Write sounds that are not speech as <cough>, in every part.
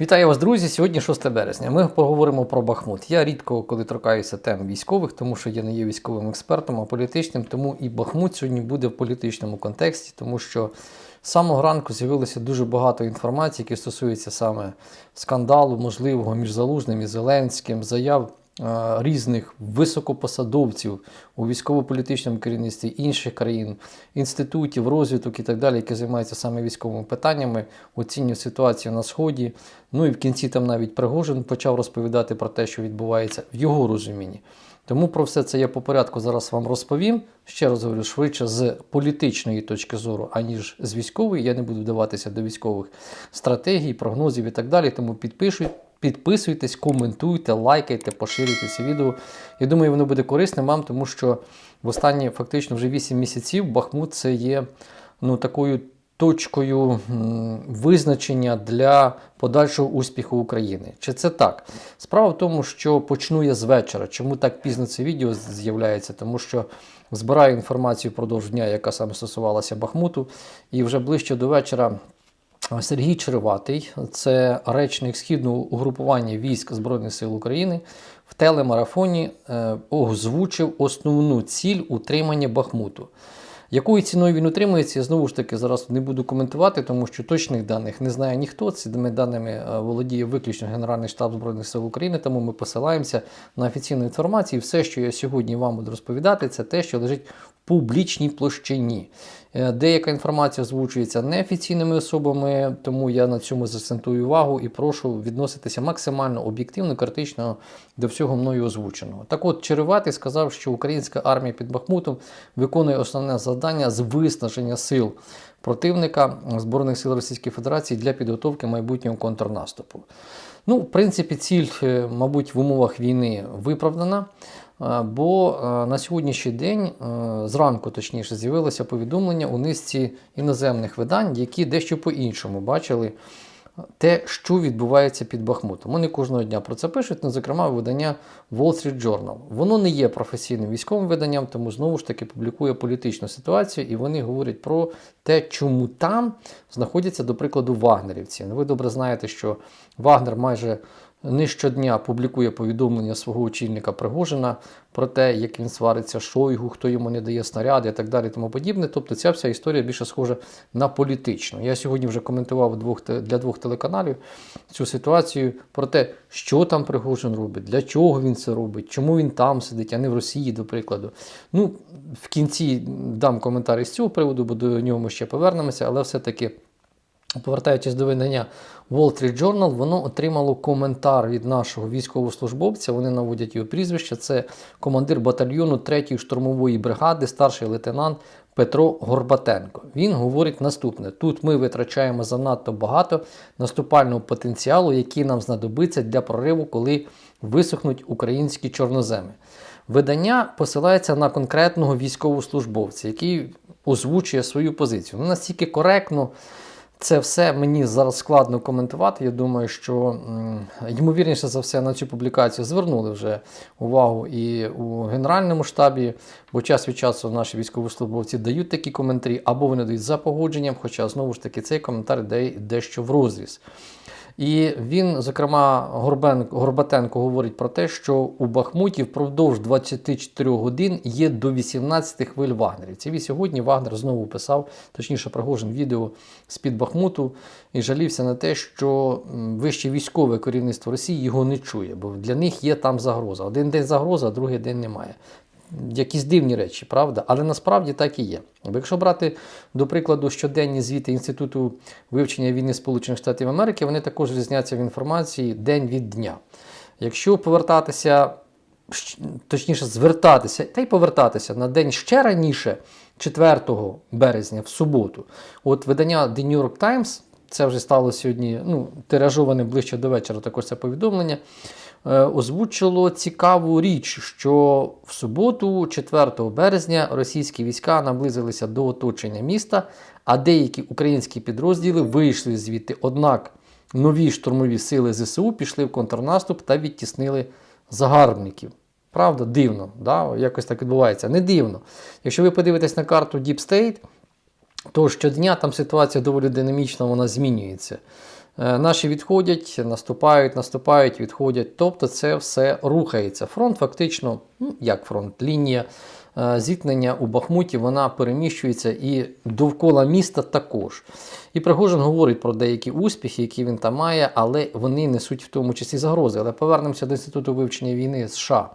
Вітаю вас, друзі! Сьогодні 6 березня. Ми поговоримо про Бахмут. Я рідко коли торкаюся тем військових, тому що я не є військовим експертом, а політичним. Тому і Бахмут сьогодні буде в політичному контексті, тому що з самого ранку з'явилося дуже багато інформації, які стосуються саме скандалу, можливого між Залужним і Зеленським, заяв різних високопосадовців у військово-політичному керівництві інших країн, інститутів, розвиток і так далі, які займаються саме військовими питаннями, оцінюють ситуацію на сході. Ну і в кінці там навіть Пригожин почав розповідати про те, що відбувається в його розумінні. Тому про все це я по порядку зараз вам розповім. Ще раз говорю, швидше з політичної точки зору, аніж з військової. Я не буду вдаватися до військових стратегій, прогнозів і так далі. Тому підпишуть. Підписуйтесь, коментуйте, лайкайте, поширюйте це відео. Я думаю, воно буде корисним вам, тому що в останні фактично вже 8 місяців Бахмут це є ну, такою точкою визначення для подальшого успіху України. Чи це так? Справа в тому, що почну я з вечора. Чому так пізно це відео з'являється? Тому що збираю інформацію впродовж дня, яка саме стосувалася Бахмуту, і вже ближче до вечора. Сергій Череватий, це речник східного угрупування військ Збройних сил України, в телемарафоні е, озвучив основну ціль утримання Бахмуту. Якою ціною він утримується, я знову ж таки зараз не буду коментувати, тому що точних даних не знає ніхто. Цими даними е, володіє виключно Генеральний штаб Збройних сил України, тому ми посилаємося на офіційну інформацію. Все, що я сьогодні вам буду розповідати, це те, що лежить в публічній площині. Е, Деяка інформація озвучується неофіційними особами, тому я на цьому зацентую увагу і прошу відноситися максимально об'єктивно, критично до всього мною озвученого. Так от, Череватий сказав, що українська армія під Бахмутом виконує основне завдання з виснаження сил противника Збройних сил Російської Федерації для підготовки майбутнього контрнаступу. Ну, в принципі, ціль, е, мабуть, в умовах війни виправдана. Е, Бо е, на сьогоднішній день, зранку точніше, з'явилося повідомлення у низці іноземних видань, які дещо по-іншому бачили те, що відбувається під Бахмутом. Вони кожного дня про це пишуть, ну, зокрема, видання Wall Street Journal. Воно не є професійним військовим виданням, тому знову ж таки публікує політичну ситуацію, і вони говорять про те, чому там знаходяться, до прикладу, вагнерівці. Ну, ви добре знаєте, що Вагнер майже не щодня публікує повідомлення свого очільника Пригожина про те, як він свариться Шойгу, хто йому не дає снаряди і так далі. Тому подібне. Тобто ця вся історія більше схожа на політичну. Я сьогодні вже коментував двох, для двох телеканалів цю ситуацію про те, що там Пригожин робить, для чого він це робить, чому він там сидить, а не в Росії, до прикладу. Ну, в кінці дам коментар з цього приводу, бо до нього ми ще повернемося, але все-таки. Повертаючись до видання Wall Street Journal, воно отримало коментар від нашого військовослужбовця. Вони наводять його прізвище. Це командир батальйону 3-ї штурмової бригади, старший лейтенант Петро Горбатенко. Він говорить наступне: тут ми витрачаємо занадто багато наступального потенціалу, який нам знадобиться для прориву, коли висохнуть українські чорноземи. Видання посилається на конкретного військовослужбовця, який озвучує свою позицію. Ну, настільки коректно. Це все мені зараз складно коментувати. Я думаю, що ймовірніше за все на цю публікацію звернули вже увагу і у Генеральному штабі, бо час від часу наші військовослужбовці дають такі коментарі, або вони дають за погодженням, хоча знову ж таки цей коментар йде дещо в розріз. І він, зокрема, Горбен, Горбатенко говорить про те, що у Бахмуті впродовж 24 годин є до 18 хвиль вагнерівців. І сьогодні Вагнер знову писав, точніше, Пригожин відео з-під Бахмуту і жалівся на те, що вище військове керівництво Росії його не чує, бо для них є там загроза. Один день загроза, а другий день немає. Якісь дивні речі, правда? Але насправді так і є. Бо якщо брати, до прикладу, щоденні звіти Інституту вивчення війни Сполучених Штатів Америки, вони також різняться в інформації день від дня. Якщо повертатися, точніше, звертатися та й повертатися на день ще раніше, 4 березня, в суботу, от видання The New York Times, це вже стало сьогодні ну, тиражоване ближче до вечора, також це повідомлення озвучило цікаву річ, що в суботу, 4 березня, російські війська наблизилися до оточення міста, а деякі українські підрозділи вийшли звідти. Однак нові штурмові сили ЗСУ пішли в контрнаступ та відтіснили загарбників. Правда, дивно, да? якось так відбувається. Не дивно. Якщо ви подивитесь на карту Deep State, то щодня там ситуація доволі динамічна, вона змінюється. Е, Наші відходять, наступають, наступають, відходять. Тобто це все рухається. Фронт фактично, ну як фронт, лінія е, зіткнення у Бахмуті вона переміщується і довкола міста також. І Пригожин говорить про деякі успіхи, які він там має, але вони несуть в тому числі загрози. Але повернемося до інституту вивчення війни США.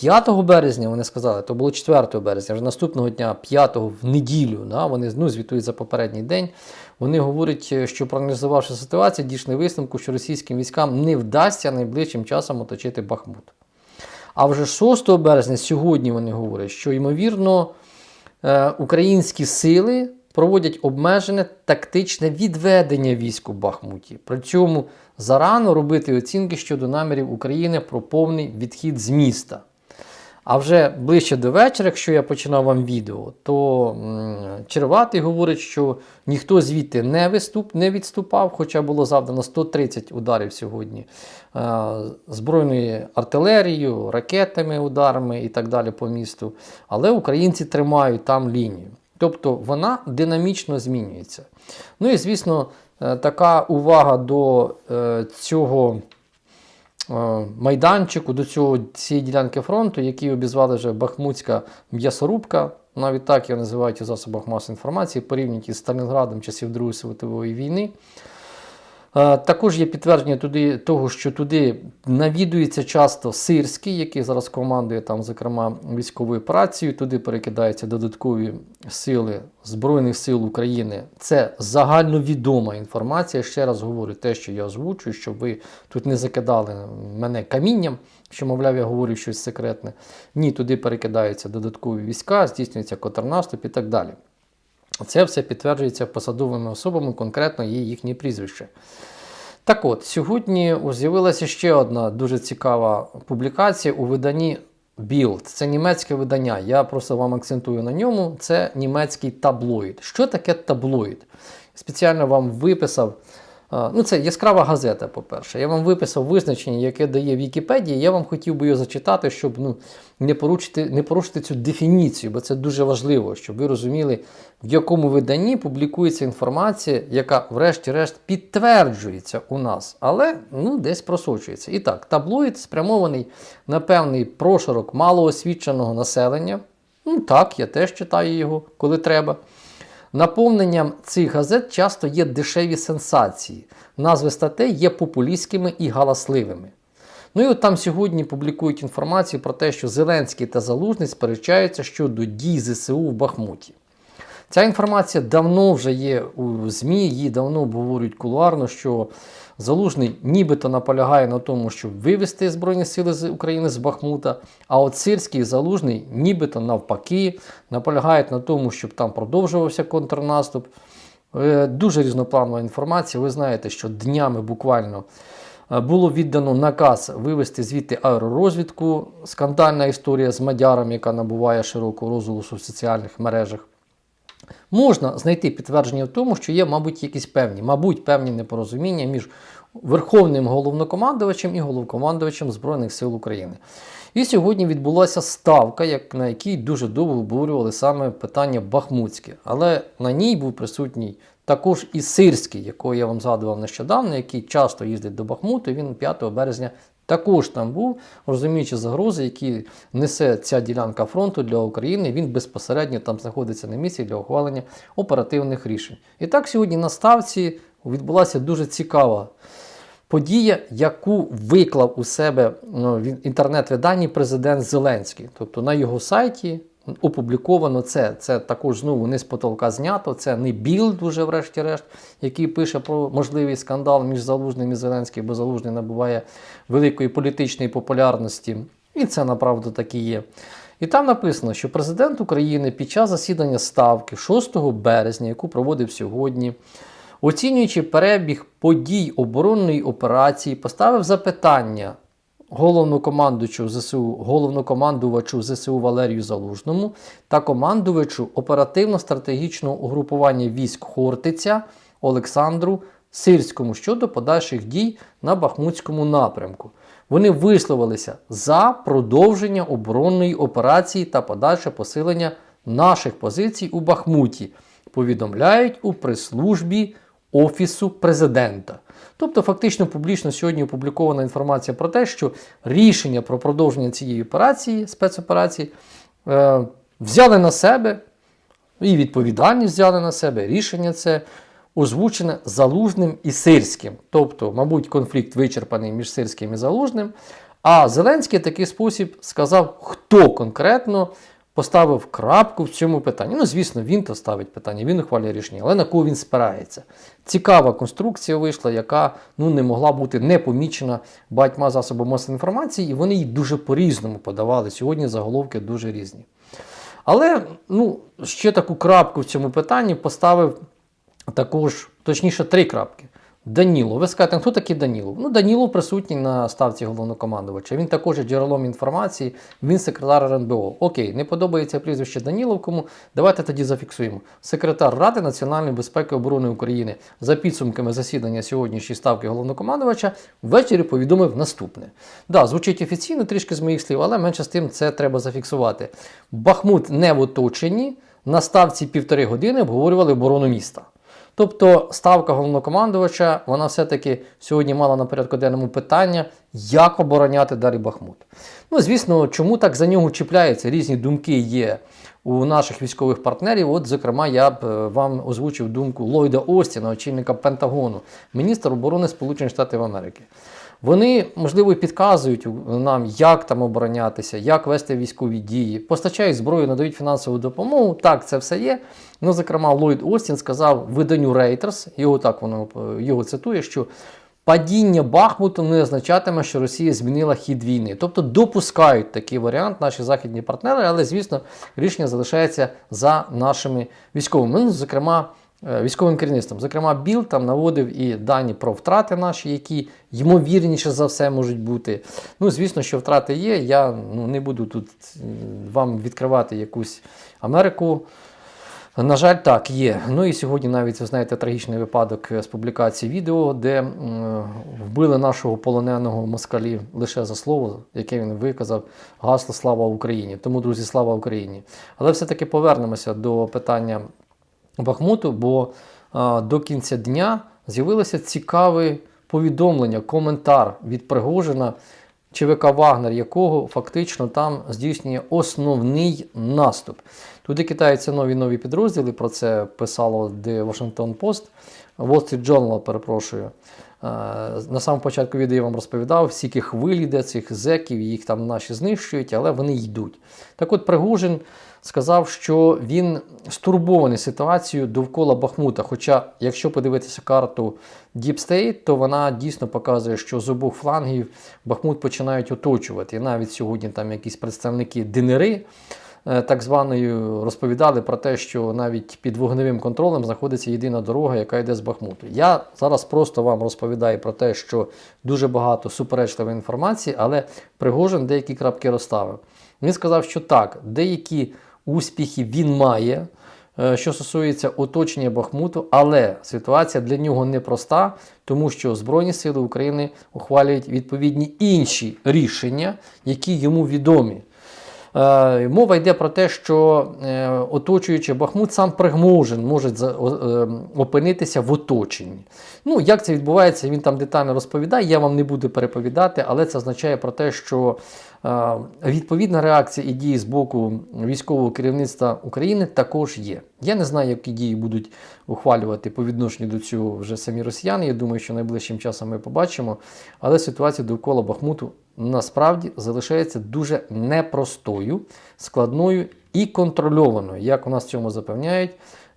5 березня вони сказали, то було 4 березня, вже наступного дня, 5 в неділю, да, вони ну, звітують за попередній день. Вони говорять, що проаналізувавши ситуацію, дійшли висновку, що російським військам не вдасться найближчим часом оточити Бахмут. А вже 6 березня, сьогодні вони говорять, що ймовірно е, українські сили проводять обмежене тактичне відведення військ у Бахмуті. При цьому зарано робити оцінки щодо намірів України про повний відхід з міста. А вже ближче до вечора, якщо я починав вам відео, то Черватий говорить, що ніхто звідти не виступ, не відступав, хоча було завдано 130 ударів сьогодні е, збройною артилерією, ракетами, ударами і так далі по місту. Але українці тримають там лінію. Тобто вона динамічно змінюється. Ну і звісно, е, така увага до е, цього майданчику, до цього, цієї ділянки фронту, який обізвали вже Бахмутська м'ясорубка. Навіть так його називають у засобах масової інформації, порівнюють із Сталінградом часів Другої світової війни. Е, Також є підтвердження туди, того, що туди навідується часто Сирський, який зараз командує там, зокрема, військовою працею. Туди перекидаються додаткові сили Збройних сил України. Це загальновідома інформація. Ще раз говорю те, що я озвучую, щоб ви тут не закидали мене камінням, що, мовляв, я говорю щось секретне. Ні, туди перекидаються додаткові війська, здійснюється контрнаступ і так далі. Це все підтверджується посадовими особами, конкретно є їхнє прізвище. Так от, сьогодні з'явилася ще одна дуже цікава публікація у виданні Bild. Це німецьке видання. Я просто вам акцентую на ньому. Це німецький таблоїд. Що таке таблоїд? Спеціально вам виписав. А, Ну, це яскрава газета, по-перше. Я вам виписав визначення, яке дає Вікіпедія. Я вам хотів би його зачитати, щоб ну, не, порушити, не порушити цю дефініцію, бо це дуже важливо, щоб ви розуміли, в якому виданні публікується інформація, яка, врешті-решт, підтверджується у нас, але ну, десь просочується. І так, таблоїд спрямований на певний прошарок малоосвіченого населення. Ну так, я теж читаю його, коли треба. Наповненням цих газет часто є дешеві сенсації. Назви статей є популістськими і галасливими. Ну і от там сьогодні публікують інформацію про те, що Зеленський та Залужний сперечаються щодо дій ЗСУ в Бахмуті. Ця інформація давно вже є у ЗМІ, її давно обговорюють кулуарно, що Залужний нібито наполягає на тому, щоб вивести Збройні сили України з Бахмута. А от Сирський Залужний нібито навпаки наполягають на тому, щоб там продовжувався контрнаступ. Е, Дуже різнопланова інформація. Ви знаєте, що днями буквально е, було віддано наказ вивести звідти аеророзвідку. Скандальна історія з Мадяром, яка набуває широкого розголосу в соціальних мережах. Можна знайти підтвердження в тому, що є, мабуть, якісь певні, мабуть, певні непорозуміння між Верховним головнокомандувачем і головнокомандувачем Збройних сил України. І сьогодні відбулася ставка, як, на якій дуже довго обговорювали саме питання Бахмутське. Але на ній був присутній також і Сирський, якого я вам згадував нещодавно, який часто їздить до Бахмуту. Він 5 березня також там був, розуміючи загрози, які несе ця ділянка фронту для України. Він безпосередньо там знаходиться на місці для ухвалення оперативних рішень. І так сьогодні на ставці відбулася дуже цікава подія, яку виклав у себе ну, в інтернет-виданні президент Зеленський. Тобто на його сайті опубліковано це. Це також знову не з потолка знято. Це не білд, уже врешті-решт, який пише про можливий скандал між Залужним і Зеленським, бо Залужний набуває великої політичної популярності. І це направду так і є. І там написано, що президент України під час засідання ставки 6 березня, яку проводив сьогодні, оцінюючи перебіг подій оборонної операції, поставив запитання головнокомандувачу ЗСУ, головнокомандувачу ЗСУ Валерію Залужному та командувачу оперативно-стратегічного угрупування військ Хортиця Олександру Сирському щодо подальших дій на Бахмутському напрямку. Вони висловилися за продовження оборонної операції та подальше посилення наших позицій у Бахмуті. Повідомляють у прес-службі Офісу президента. Тобто, фактично, публічно сьогодні опублікована інформація про те, що рішення про продовження цієї операції, спецоперації, е, взяли на себе і відповідальність взяли на себе. Рішення це озвучене Залужним і Сирським. Тобто, мабуть, конфлікт вичерпаний між Сирським і Залужним. А Зеленський в такий спосіб сказав, хто конкретно поставив крапку в цьому питанні. Ну, звісно, він то ставить питання, він ухвалює рішення, але на кого він спирається. Цікава конструкція вийшла, яка ну, не могла бути не помічена багатьма засобами масової інформації, і вони її дуже по-різному подавали. Сьогодні заголовки дуже різні. Але ну, ще таку крапку в цьому питанні поставив також, точніше, три крапки. Данілов. Ви скажете, хто такий Данілов? Ну, Данілов присутній на ставці головнокомандувача. Він також є джерелом інформації, він секретар РНБО. Окей, не подобається прізвище Данілов, кому давайте тоді зафіксуємо. Секретар Ради національної безпеки і оборони України за підсумками засідання сьогоднішньої ставки головнокомандувача ввечері повідомив наступне. Да, звучить офіційно трішки з моїх слів, але менше з тим це треба зафіксувати. Бахмут не в оточенні. На ставці півтори години обговорювали оборону міста. Тобто ставка головнокомандувача, вона все-таки сьогодні мала на порядку денному питання, як обороняти далі Бахмут. Ну, звісно, чому так за нього чіпляються? Різні думки є у наших військових партнерів. От, зокрема, я б е, вам озвучив думку Ллойда Остіна, очільника Пентагону, міністр оборони Сполучених Штатів Америки. Вони, можливо, підказують нам, як там оборонятися, як вести військові дії, постачають зброю, надають фінансову допомогу. Так, це все є. Ну, зокрема, Ллойд Остін сказав виданню Reuters, його так воно його цитує, що падіння Бахмуту не означатиме, що Росія змінила хід війни. Тобто допускають такий варіант наші західні партнери, але, звісно, рішення залишається за нашими військовими. Ну, зокрема. Е, військовим керівництвом. Зокрема, Біл там наводив і дані про втрати наші, які ймовірніше за все можуть бути. Ну, звісно, що втрати є. Я ну, не буду тут вам відкривати якусь Америку. На жаль, так, є. Ну і сьогодні навіть ви знаєте трагічний випадок з публікації відео, де вбили нашого полоненого москалі лише за слово, яке він виказав, гасло Слава Україні. Тому, друзі, слава Україні. Але все-таки повернемося до питання Бахмуту, бо до кінця дня з'явилося цікаве повідомлення, коментар від Пригожина, ЧВК Вагнер, якого фактично там здійснює основний наступ. Туди китаються нові нові підрозділи. Про це писало The Washington Post, Wall Street Journal, перепрошую. На самому початку відео я вам розповідав, скільки хвиль йде цих зеків, їх там наші знищують, але вони йдуть. Так от Пригожин сказав, що він стурбований ситуацією довкола Бахмута. Хоча, якщо подивитися карту State, то вона дійсно показує, що з обох флангів Бахмут починають оточувати. І навіть сьогодні там якісь представники ДНРи. Е, так званою розповідали про те, що навіть під вогневим контролем знаходиться єдина дорога, яка йде з Бахмуту. Я зараз просто вам розповідаю про те, що дуже багато суперечливої інформації, але Пригожин деякі крапки розставив. Він сказав, що так, деякі успіхи він має. Е, що стосується оточення Бахмуту, але ситуація для нього непроста, тому що Збройні Сили України ухвалюють відповідні інші рішення, які йому відомі. Е, мова йде про те, що е, оточуючи Бахмут, сам Пригможин може опинитися в оточенні. Ну, Як це відбувається, він там детально розповідає, я вам не буду переповідати, але це означає про те, що відповідна реакція і дії з боку військового керівництва України також є. Я не знаю, які дії будуть ухвалювати по відношенню до цього вже самі росіяни. Я думаю, що найближчим часом ми побачимо. Але ситуація довкола Бахмуту насправді залишається дуже непростою, складною і контрольованою, як у нас цьому запевняють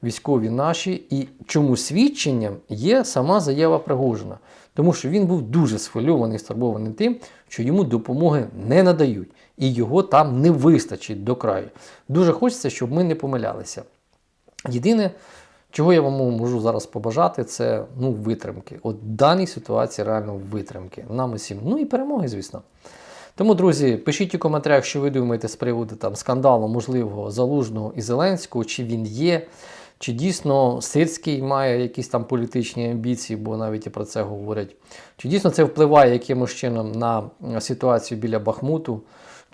військові наші. І чому свідченням є сама заява Пригожина. Тому що він був дуже схвильований, стурбований тим, що йому допомоги не надають, і його там не вистачить до краю. Дуже хочеться, щоб ми не помилялися. Єдине, чого я вам можу зараз побажати, це ну, витримки. От в даній ситуації реально витримки. Нам усім. Ну і перемоги, звісно. Тому, друзі, пишіть у коментарях, що ви думаєте з приводу там, скандалу можливого Залужного і Зеленського, чи він є, чи дійсно Сирський має якісь там політичні амбіції, бо навіть і про це говорять. Чи дійсно це впливає якимось чином на ситуацію біля Бахмуту?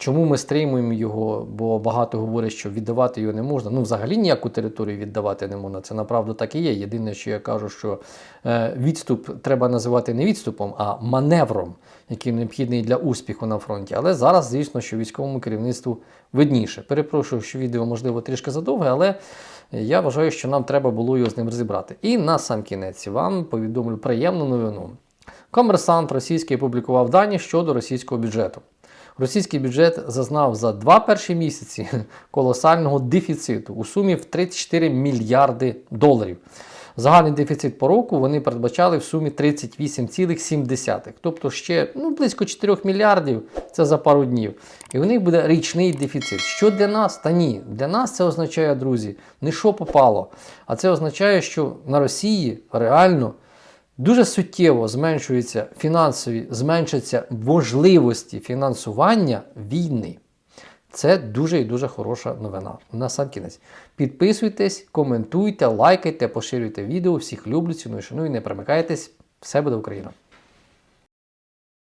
Чому ми стримуємо його? Бо багато говорять, що віддавати його не можна. Ну, взагалі ніяку територію віддавати не можна. Це направду так і є. Єдине, що я кажу, що е, відступ треба називати не відступом, а маневром, який необхідний для успіху на фронті. Але зараз, звісно, що військовому керівництву видніше. Перепрошую, що відео можливо трішки задовге, але я вважаю, що нам треба було його з ним розібрати. І на сам кінець вам повідомлю приємну новину. Комерсант російський опублікував дані щодо російського бюджету. Російський бюджет зазнав за два перші місяці <laughs> колосального дефіциту у сумі в 34 мільярди доларів. Загальний дефіцит по року вони передбачали в сумі 38,7. Тобто ще ну, близько 4 мільярдів це за пару днів. І у них буде річний дефіцит. Що для нас? Та ні. Для нас це означає, друзі, не що попало. А це означає, що на Росії реально дуже суттєво зменшуються фінансові, зменшаться можливості фінансування війни. Це дуже і дуже хороша новина. На сам кінець. Підписуйтесь, коментуйте, лайкайте, поширюйте відео. Всіх люблю, ціную, шаную, не примикайтесь. Все буде Україна!